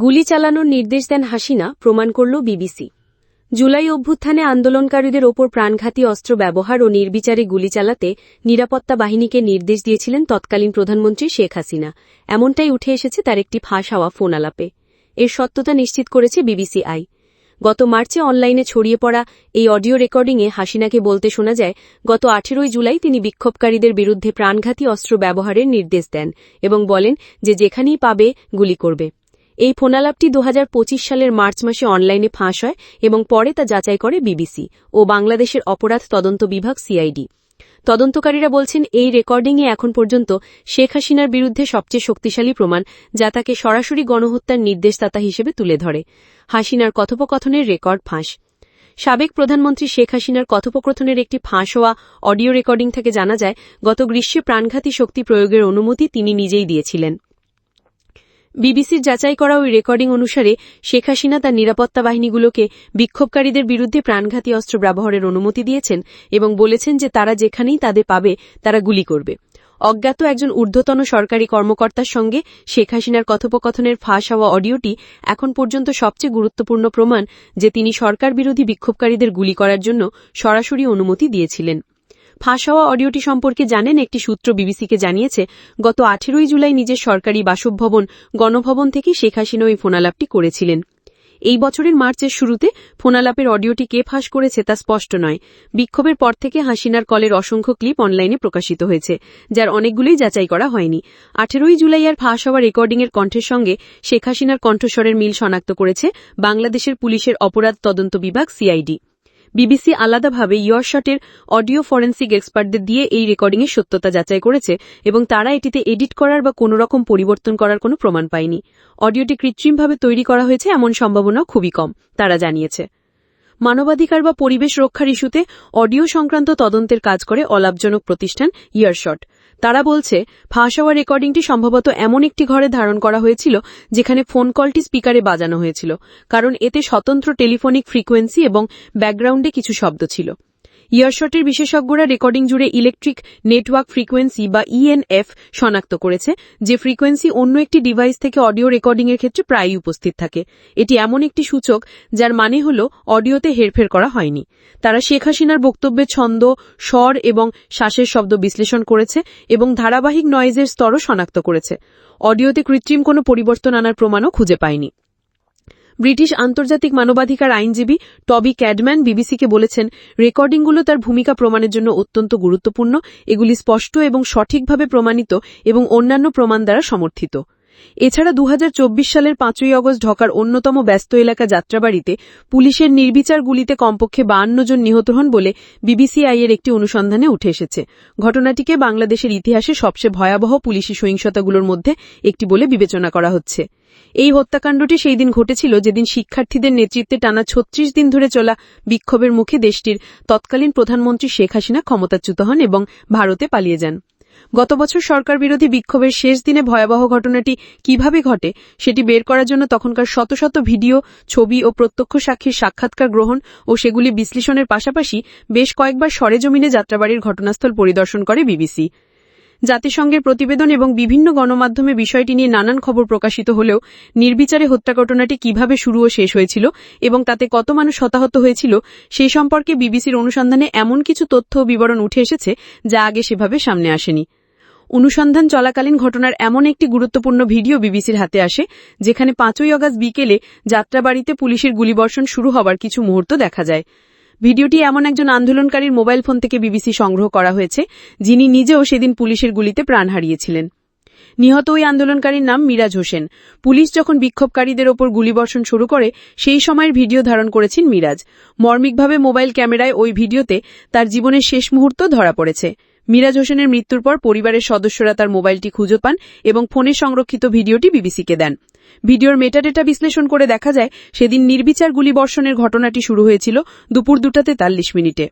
গুলি চালানোর নির্দেশ দেন হাসিনা, প্রমাণ করল বিবিসি। জুলাই অভ্যুত্থানে আন্দোলনকারীদের ওপর প্রাণঘাতী অস্ত্র ব্যবহার ও নির্বিচারে গুলি চালাতে নিরাপত্তা বাহিনীকে নির্দেশ দিয়েছিলেন তৎকালীন প্রধানমন্ত্রী শেখ হাসিনা। এমনটাই উঠে এসেছে তার একটি ফাঁস হওয়া ফোন আলাপে। এর সত্যতা নিশ্চিত করেছে বিবিসি আই। গত মার্চে অনলাইনে ছড়িয়ে পড়া এই অডিও রেকর্ডিংয়ে হাসিনাকে বলতে শোনা যায়, গত আঠেরোই জুলাই তিনি বিক্ষোভকারীদের বিরুদ্ধে প্রাণঘাতী অস্ত্র ব্যবহারের নির্দেশ দেন এবং বলেন যে যেখানেই পাবে, গুলি করবে। এই ফোনালাপটি দু হাজার পঁচিশ সালের মার্চ মাসে অনলাইনে ফাঁস হয় এবং পরে তা যাচাই করে বিবিসি ও বাংলাদেশের অপরাধ তদন্ত বিভাগ সিআইডি। তদন্তকারীরা বলছেন, এই রেকর্ডিংয়ে এখন পর্যন্ত শেখ হাসিনার বিরুদ্ধে সবচেয়ে শক্তিশালী প্রমাণ যা তাকে সরাসরি গণহত্যার নির্দেশদাতা হিসেবে তুলে ধরে। হাসিনার কথোপকথনের রেকর্ড ফাঁস। সাবেক প্রধানমন্ত্রী শেখ হাসিনার কথোপকথনের একটি ফাঁস হওয়া অডিও রেকর্ডিং থেকে জানা যায়, গত গ্রীষ্মে প্রাণঘাতী শক্তি প্রয়োগের অনুমতি তিনি নিজেই দিয়েছিলেন। বিবিসির যাচাই করা ওই রেকর্ডিং অনুসারে শেখ হাসিনা তার নিরাপত্তা বাহিনীগুলোকে বিক্ষোভকারীদের বিরুদ্ধে প্রাণঘাতী অস্ত্র ব্যবহারের অনুমতি দিয়েছেন এবং বলেছেন যে তারা যেখানেই তাদের পাবে, তারা গুলি করবে। অজ্ঞাত একজন ঊর্ধ্বতন সরকারি কর্মকর্তার সঙ্গে শেখ হাসিনার কথোপকথনের ফাঁস হওয়া অডিওটি এখন পর্যন্ত সবচেয়ে গুরুত্বপূর্ণ প্রমাণ যে তিনি সরকার বিরোধী বিক্ষোভকারীদের গুলি করার জন্য সরাসরি অনুমতি দিয়েছিলেন। ফাঁস হওয়া অডিওটি সম্পর্কে জানেন একটি সূত্র বিবিসিকে জানিয়েছে, গত আঠেরোই জুলাই নিজের সরকারি বাসভবন, গণভবন থেকে শেখ হাসিনা ওই ফোনালাপটি করেছিলেন। এই বছরের মার্চের শুরুতে ফোনালাপের অডিওটি কে ফাঁস করেছে তা স্পষ্ট নয়। বিক্ষোভের পর থেকে হাসিনার কলের অসংখ্য ক্লিপ অনলাইনে প্রকাশিত হয়েছে, যার অনেকগুলোই যাচাই করা হয়নি। আঠেরোই জুলাই আর ফাঁস হওয়া রেকর্ডিংয়ের কণ্ঠের সঙ্গে শেখ হাসিনার কণ্ঠস্বরের মিল শনাক্ত করেছে বাংলাদেশের পুলিশের অপরাধ তদন্ত বিভাগ সিআইডি। বিবিসি আলাদাভাবে ইয়রশটের অডিও ফরেন্সিক এক্সপার্টদের দিয়ে এই রেকর্ডিংয়ের সত্যতা যাচাই করেছে এবং তারা এটিতে এডিট করার বা কোনো রকম পরিবর্তন করার কোনো প্রমাণ পায়নি। অডিওটি কৃত্রিমভাবে তৈরি করা হয়েছে এমন সম্ভাবনা খুবই কম, তারা জানিয়েছে। মানবাধিকার বা পরিবেশ রক্ষার ইস্যুতে অডিও সংক্রান্ত তদন্তের কাজ করে অলাভজনক প্রতিষ্ঠান ইয়ারশট তারা বলছে ফাঁস হওয়া রেকর্ডিংটি সম্ভবত এমন একটি ঘরে ধারণ করা হয়েছিল, যেখানে ফোন কলটি স্পিকারে বাজানো হয়েছিল, কারণ এতে স্বতন্ত্র টেলিফোনিক ফ্রিকোয়েন্সি এবং ব্যাকগ্রাউন্ডে কিছু শব্দ ছিল। ইয়ারশটের বিশেষজ্ঞরা রেকর্ডিং জুড়ে ইলেকট্রিক নেটওয়ার্ক ফ্রিকোয়েন্সি বা ইএনএফ শনাক্ত করেছে, যে ফ্রিকোয়েন্সি অন্য একটি ডিভাইস থেকে অডিও রেকর্ডিংয়ের ক্ষেত্রে প্রায়ই উপস্থিত থাকে। এটি এমন একটি সূচক, যার মানে হল অডিওতে হেরফের করা হয়নি। তারা শেখ হাসিনার বক্তব্যে ছন্দ, স্বর এবং শ্বাসের শব্দ বিশ্লেষণ করেছে এবং ধারাবাহিক নয়েজের স্তরও শনাক্ত করেছে। অডিওতে কৃত্রিম কোনো পরিবর্তন আনার প্রমাণও খুঁজে পায়নি। ব্রিটিশ আন্তর্জাতিক মানবাধিকার আইনজীবী টবি ক্যাডম্যান বিবিসিকে বলেছেন, রেকর্ডিংগুলো তার ভূমিকা প্রমাণের জন্য অত্যন্ত গুরুত্বপূর্ণ। এগুলি স্পষ্ট এবং সঠিকভাবে প্রমাণিত এবং অন্যান্য প্রমাণ দ্বারা সমর্থিত। এছাড়া দু হাজার চব্বিশ সালের পাঁচই অগস্ট ঢাকার অন্যতম ব্যস্ত এলাকা যাত্রাবাড়িতে পুলিশের নির্বিচার গুলিতে কমপক্ষে বান্ন জন নিহত হন বলে বিবিসিআই এর একটি অনুসন্ধানে উঠে এসেছে। ঘটনাটিকে বাংলাদেশের ইতিহাসে সবচেয়ে ভয়াবহ পুলিশি সহিংসতাগুলোর মধ্যে একটি বলে বিবেচনা করা হচ্ছে। এই হত্যাকাণ্ডটি সেই দিন ঘটেছিল যেদিন শিক্ষার্থীদের নেতৃত্বে টানা ছত্রিশ দিন ধরে চলা বিক্ষোভের মুখে দেশটির তৎকালীন প্রধানমন্ত্রী শেখ হাসিনা ক্ষমতাচ্যুত হন এবং ভারতে পালিয়ে যান। গত বছর সরকার বিরোধী বিক্ষোভের শেষ দিনে ভয়াবহ ঘটনাটি কীভাবে ঘটে সেটি বের করার জন্য তখনকার শত শত ভিডিও, ছবি ও প্রত্যক্ষ সাক্ষীর সাক্ষাৎকার গ্রহণ ও সেগুলি বিশ্লেষণের পাশাপাশি বেশ কয়েকবার সরেজমিনে যাত্রাবাড়ির ঘটনাস্থল পরিদর্শন করে বিবিসি। জাতিসংঘের প্রতিবেদন এবং বিভিন্ন গণমাধ্যমে বিষয়টি নিয়ে নানান খবর প্রকাশিত হলেও নির্বিচারে হত্যা ঘটনাটি কীভাবে শুরু ও শেষ হয়েছিল এবং তাতে কত মানুষ হতাহত হয়েছিল সেই সম্পর্কে বিবিসির অনুসন্ধানে এমন কিছু তথ্য ও বিবরণ উঠে এসেছে যা আগে সেভাবে সামনে আসেনি। অনুসন্ধান চলাকালীন ঘটনার এমন একটি গুরুত্বপূর্ণ ভিডিও বিবিসির হাতে আসে, যেখানে পাঁচই অগাস্ট বিকেলে যাত্রাবাড়িতে পুলিশের গুলিবর্ষণ শুরু হবার কিছু মুহূর্ত দেখা যায়। ভিডিওটি এমন একজন আন্দোলনকারীর মোবাইল ফোন থেকে বিবিসি সংগ্রহ করা হয়েছে, যিনি নিজেও সেদিন পুলিশের গুলিতে প্রাণ হারিয়েছিলেন। নিহত ওই আন্দোলনকারীর নাম মিরাজ হোসেন। পুলিশ যখন বিক্ষোভকারীদের ওপর গুলিবর্ষণ শুরু করে, সেই সময়ের ভিডিও ধারণ করেছেন মিরাজ। মর্মিকভাবে মোবাইল ক্যামেরায় ওই ভিডিওতে তার জীবনের শেষ মুহূর্ত ধরা পড়েছে। মিরাজ হোসেনের মৃত্যুর পর পরিবারের সদস্যরা তার মোবাইলটি খুঁজে পান এবং ফোনে সংরক্ষিত ভিডিওটি বিবিসিকে দেন। ভিডিওর মেটাডেটা বিশ্লেষণ করে দেখা যায়, সেদিন নির্বিচার গুলিবর্ষণের ঘটনাটি শুরু হয়েছিল দুপুর দুটাতে তাল্লিশ মিনিটে।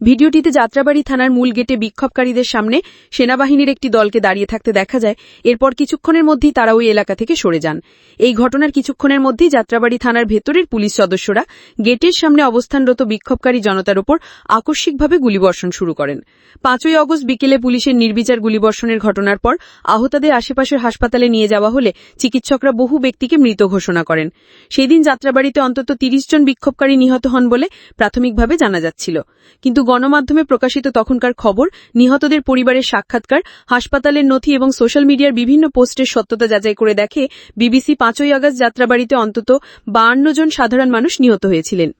ভিডিওটিতে যাত্রাবাড়ি থানার মূল গেটে বিক্ষোভকারীদের সামনে সেনাবাহিনীর একটি দলকে দাঁড়িয়ে থাকতে দেখা যায়। এরপর কিছুক্ষণের মধ্যেই তারা ওই এলাকা থেকে সরে যান। এই ঘটনার কিছুক্ষণের মধ্যেই যাত্রাবাড়ি থানার ভেতরের পুলিশ সদস্যরা গেটের সামনে অবস্থানরত বিক্ষোভকারী জনতার উপর আকস্মিকভাবে গুলিবর্ষণ শুরু করেন। পাঁচই অগস্ট বিকেলে পুলিশের নির্বিচার গুলিবর্ষণের ঘটনার পর আহতাদের আশেপাশের হাসপাতালে নিয়ে যাওয়া হলে চিকিৎসকরা বহু ব্যক্তিকে মৃত ঘোষণা করেন। সেদিন যাত্রাবাড়িতে অন্তত তিরিশ জন বিক্ষোভকারী নিহত হন বলে প্রাথমিকভাবে জানা যাচ্ছিল। কিন্তু গণমাধ্যমে প্রকাশিত তখনকার খবর, নিহতদের পরিবারের সাক্ষাৎকার, হাসপাতালের নথি এবং সোশ্যাল মিডিয়ার বিভিন্ন পোস্টের সত্যতা যাচাই করে দেখে বিবিসি পাঁচই আগস্ট যাত্রাবাড়িতে অন্তত বাহান্ন জন সাধারণ মানুষ নিহত হয়েছিলেন।